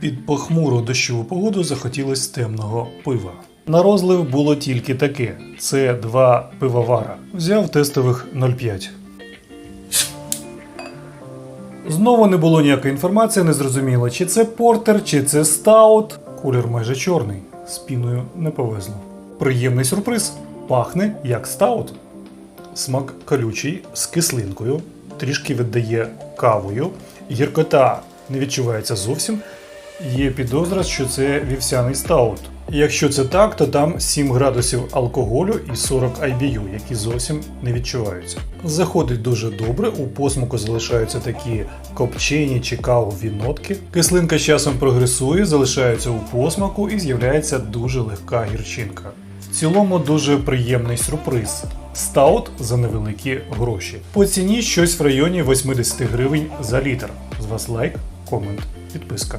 Під похмуру дощову погоду захотілось темного пива. На розлив було тільки таке: це два пивовара. Взяв тестових 0,5. Знову не було ніякої інформації, не зрозуміло, чи це портер, чи це стаут. Колір майже чорний, з піною не повезло. Приємний сюрприз. Пахне як стаут. Смак колючий з кислинкою, трішки віддає кавою. Гіркота не відчувається зовсім. Є підозра, що це вівсяний стаут. Якщо це так, то там 7 градусів алкоголю і 40 IBU, які зовсім не відчуваються. Заходить дуже добре, у посмаку залишаються такі копчені чи кавові нотки. Кислинка з часом прогресує, залишається у посмаку і з'являється дуже легка гірчинка. В цілому дуже приємний сюрприз. Стаут за невеликі гроші. По ціні щось в районі 80 гривень за літр. З вас лайк, комент, підписка.